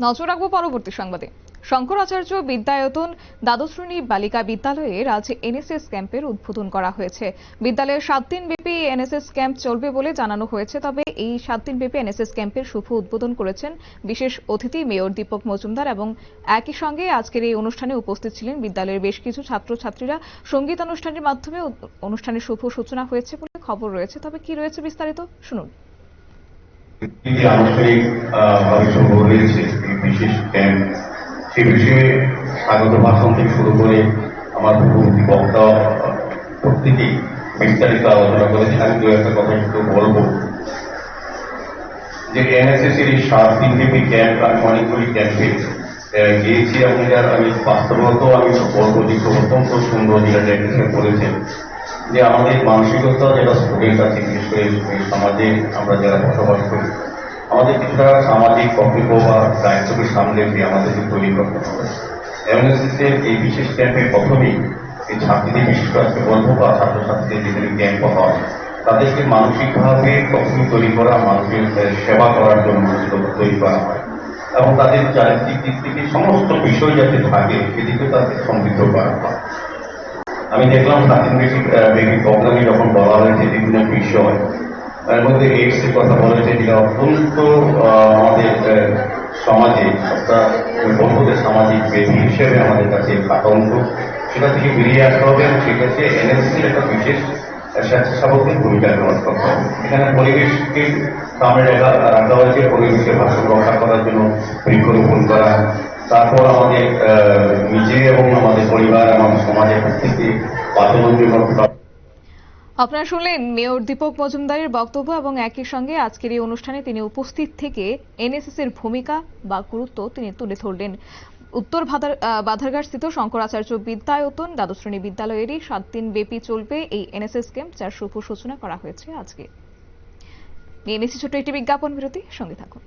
নজর রাখব পরবর্তী সংবাদে। শঙ্করাচার্য বিদ্যায়তন দ্বাদশ শ্রেণি বালিকা বিদ্যালয়ের আজ এনএসএস ক্যাম্পের উদ্বোধন করা হয়েছে। বিদ্যালয়ে সাত দিন ব্যাপী এনএসএস ক্যাম্প চলবে বলে জানানো হয়েছে তবে এই সাত দিন ব্যাপী এনএসএস ক্যাম্পের শুভ উদ্বোধন করেছেন বিশেষ অতিথি মেয়র দীপক মজুমদার এবং একই সঙ্গে আজকের এই অনুষ্ঠানে উপস্থিত ছিলেন বিদ্যালয়ের বেশ কিছু ছাত্রছাত্রীরা। সংগীত অনুষ্ঠানের মাধ্যমে অনুষ্ঠানের শুভ সূচনা হয়েছে বলে খবর রয়েছে তবে কি রয়েছে বিস্তারিত? শুনুন। আনুষ্ঠানিক আহ, বিশেষ ক্যাম্প সে বিষয়ে স্বাগত ভাষণ থেকে শুরু করে আমার পূর্ববর্তী বক্তা, প্রত্যেকেই বিস্তারিত আলোচনা করেছে আমি দু একটা কথা একটু বলব। যে এনএসএস এর এই সাত দিন ব্যাপী ক্যাম্প আমি অনেকগুলি ক্যাম্পে গিয়েছি এবং যার আমি বাস্তবত আমি বলব যে অত্যন্ত সুন্দর যেটা ডেফিনেশন করেছেন। যে আমাদের মানসিকতা যেটা স্টুডেন্ট আছে, বিশেষ করে সমাজে আমরা যারা বসবাস করি আমাদের কিছুটা সামাজিক কর্তব্য বা দায়িত্বকে সামনে রেখে আমাদেরকে তৈরি করতে হবে এমএনএসএস এর এই বিশেষ ক্যাম্পে প্রথমেই এই ছাত্রীদের, বিশেষ আজকে বলব বা ছাত্রছাত্রীদের যেখানে ক্যাম্প হয়, তাদেরকে মানসিকভাবে প্রথমে তৈরি করা, মানুষের সেবা করার জন্য তৈরি করা হয় এবং তাদের চারিত্রিক দিক থেকে সমস্ত বিষয় যাতে থাকে সেদিকে তাদের সমৃদ্ধ করা হয়। আমি দেখলাম স্বাধীন বেশি বেবি প্রবলেমে যখন বলা হয়েছে বিভিন্ন বিষয় তার মধ্যে এইডস এর কথা বলেছে যেটা অত্যন্ত আমাদের সমাজে একটা বন্ধুদের সামাজিক বেদি হিসেবে আমাদের কাছে আতঙ্ক সেটা থেকে বেরিয়ে আসতে হবে এবং সেক্ষেত্রে এনএসসির একটা বিশেষ স্বেচ্ছাসেবকের ভূমিকা গ্রহণ করতে হবে। এখানে পরিবেশকে সামনে রাখা হয়েছে, পরিবেশের ভারসাম্য রক্ষা করার জন্য বৃক্ষরোপণ করা। তারপর আমাদের নিজে এবং আমাদের পরিবার এবং সমাজের করতে হবে আপনারা শুনলেন মেয়র দীপক মজুমদারের বক্তব্য এবং একই সঙ্গে আজকের এই অনুষ্ঠানে তিনি উপস্থিত থেকে এনএসএস এর ভূমিকা বা গুরুত্ব তিনি তুলে ধরলেন। উত্তর বাধারঘাট স্থিত শঙ্করাচার্য বিদ্যায়তন দ্বাদশ শ্রেণি বিদ্যালয়েরই সাত দিন ব্যাপী চলবে এই এনএসএস ক্যাম্প, যার শুভ সূচনা করা হয়েছে আজকে। নিয়ে নিচ্ছি ছোট্ট একটি বিজ্ঞাপন বিরতি, সঙ্গে থাকুন।